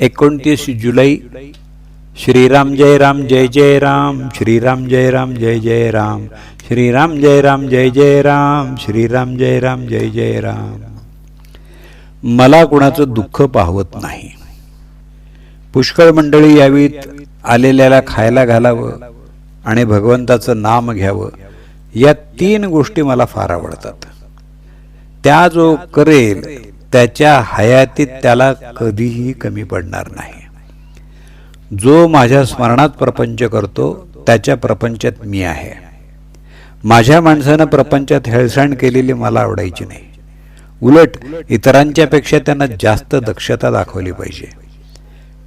एकोणतीस जुलै श्रीराम जय राम जय जय राम श्रीराम जय राम जय जय राम श्रीराम जय राम जय जय राम श्रीराम जय राम जय जय राम. मला कुणाचं दुःख पाहवत नाही. पुष्कळ मंडळी यावीत आलेल्याला खायला घालावं आणि भगवंताचं नाम घ्यावं या तीन गोष्टी मला फार आवडतात. त्या जो करेल त्याच्या हयातीत त्याला कधीही कमी पडणार नाही. जो माझ्या स्मरणात प्रपंच करतो त्याच्या प्रपंचात मी आहे. माझ्या माणसानं प्रपंचात हेळसांड केलेली मला आवडायची नाही. उलट इतरांच्यापेक्षा त्यांना जास्त दक्षता दाखवली पाहिजे.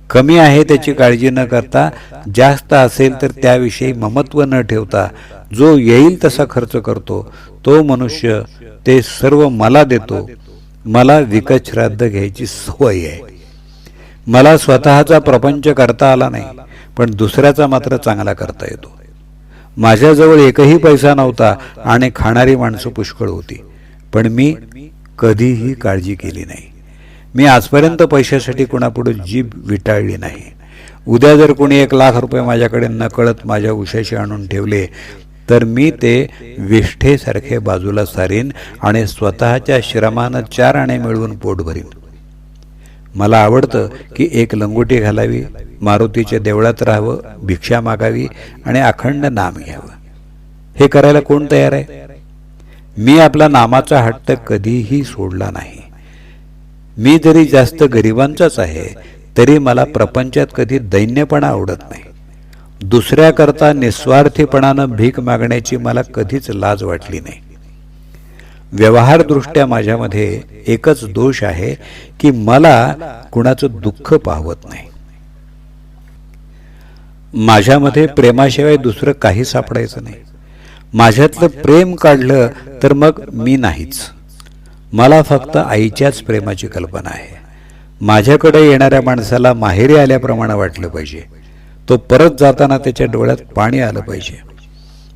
कमी आहे त्याची काळजी न करता जास्त असेल तर त्याविषयी ममत्व न ठेवता जो येईल तसा खर्च करतो तो मनुष्य ते सर्व मला देतो मला विकत श्राद्ध घ्यायची सवय आहे. मला स्वतःचा प्रपंच करता आला नाही पण दुसऱ्याचा मात्र चांगला करता येतो. माझ्याजवळ एकही पैसा नव्हता आणि खाणारी माणसं पुष्कळ होती पण मी कधीही काळजी केली नाही. मी आजपर्यंत पैशासाठी कुणापुढे जीभ विटाळली नाही. उद्या जर कोणी एक लाख रुपये माझ्याकडे नकळत माझ्या उशाशी आणून ठेवले तर मी ते विष्ठेसारखे बाजूला सारीन आणि स्वतःच्या श्रमानं चार आणे मिळवून पोट भरीन. मला आवडतं की एक लंगोटी घालावी मारुतीच्या देवळात राहावं भिक्षा मागावी आणि अखंड नाम घ्यावं. हे करायला कोण तयार आहे? मी आपला नामाचा हट्ट कधीही सोडला नाही. मी जरी जास्त गरिबांचाच आहे तरी मला प्रपंचात कधी दैन्यपणा आवडत नाही. दुसऱ्याकरता निस्वार्थीपणानं भीक मागण्याची मला कधीच लाज वाटली नाही. व्यवहारदृष्ट्या माझ्यामध्ये एकच दोष आहे की मला कुणाचं दुःख पाहवत नाही. माझ्यामध्ये प्रेमाशिवाय दुसरं काही सापडायचं नाही. माझ्यातलं प्रेम काढलं तर मग मी नाहीच. मला फक्त आईच्याच प्रेमाची कल्पना आहे. माझ्याकडे येणाऱ्या माणसाला माहेरी आल्याप्रमाणे वाटलं पाहिजे. तो परत जाताना त्याच्या डोळ्यात पाणी आलं पाहिजे.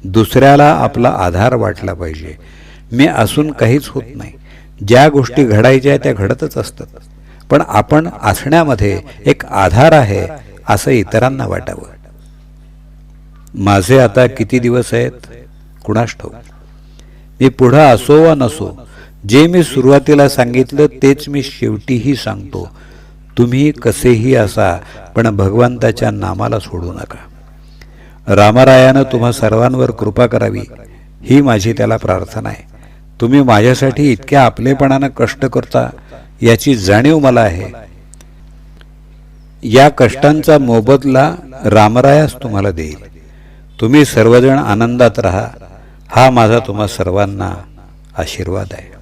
दुसऱ्याला आपला आधार वाटला पाहिजे. मी असून काहीच होत नाही. ज्या गोष्टी घडायच्या त्या घडतच असतात. पण आपण असण्यामध्ये एक आधार आहे असं इतरांना वाटावं. माझे आता किती दिवस आहेत? कुणास ठाऊ मी पुढं असो वा नसो जे मी सुरुवातीला सांगितलं तेच मी शेवटीही सांगतो. तुम्ही कसेही असा पण भगवंताच्या नामाला सोडू नका. रामरायानं तुम्हा सर्वांवर कृपा करावी ही माझी त्याला प्रार्थना आहे. तुम्ही माझ्यासाठी इतक्या आपलेपणानं कष्ट करता याची जाणीव मला आहे. या कष्टांचा मोबदला रामरायास तुम्हाला देईल. तुम्ही सर्वजण आनंदात राहा हा माझा तुम्हा सर्वांना आशीर्वाद आहे.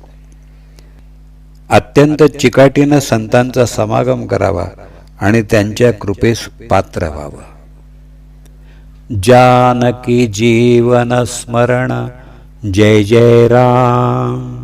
अत्यंत चिकाटीनं संतांचा समागम करावा आणि त्यांच्या कृपेस पात्र व्हावं. जानकी जीवन स्मरण जय जय राम.